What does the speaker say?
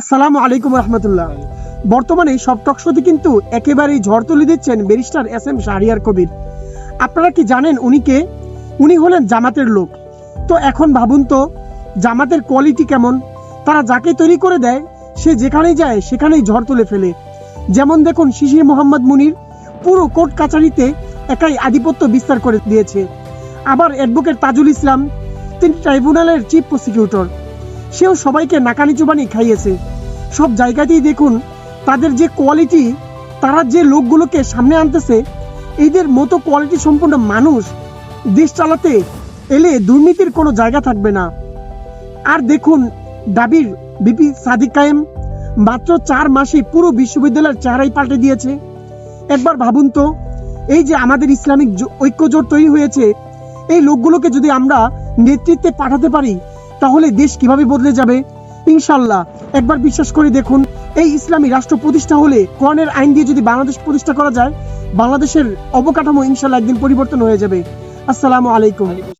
আসসালামু আলাইকুম রহমতুল্লাহ। বর্তমানে সব টকশোতে কিন্তু একেবারেই ঝড় তুলে দিচ্ছেন barrister S M Shahriar Kabir. আপনারা কি জানেন উনি কে? উনি হলেন জামাতের লোক। তো এখন ভাবুন তো, জামাতের কোয়ালিটি কেমন? তারা যাকে তৈরি করে দেয়, সে যেখানেই যায়, সেখানেই ঝড় তুলে ফেলে। যেমন দেখুন শিশির মোহাম্মদ মুনির, পুরো কোর্ট কাছারিতে একাই আধিপত্য বিস্তার করে দিয়েছে। আবার অ্যাডভোকেট তাজুল ইসলাম, তিনি ট্রাইব্যুনালের চিফ প্রসিকিউটর। সেও সবাইকে নাকানি চুবানি খাইয়েছে। সব জায়গাতেই দেখুন, তাদের যে কোয়ালিটি তারা যে লোকগুলোকে সামনে আনতেছে, এদের মতো কোয়ালিটি সম্পন্ন মানুষ দেশ চালাতে এলে দুর্নীতির কোনো জায়গা থাকবে না। আর দেখুন, দাবির বিপি সাদিক কায়েম, মাত্র চার মাসে পুরো বিশ্ববিদ্যালয়ের চেহারাই পাল্টে দিয়েছে। একবার ভাবুন তো, এই যে আমাদের ইসলামিক ঐক্যজোট তৈরি হয়েছে, এই লোকগুলোকে যদি আমরা নেতৃত্বে পাঠাতে পারি তাহলে দেশ কীভাবে বদলে যাবে? ইনশাল্লাহ একবার বিশ্বাস করে দেখুন, এই ইসলামী রাষ্ট্র প্রতিষ্ঠা হলে কোরআনের আইন দিয়ে যদি বাংলাদেশ প্রতিষ্ঠা করা যায়, বাংলাদেশের অবকাঠামো ইনশাল্লাহ একদিন পরিবর্তন হয়ে যাবে। আসসালামু আলাইকুম।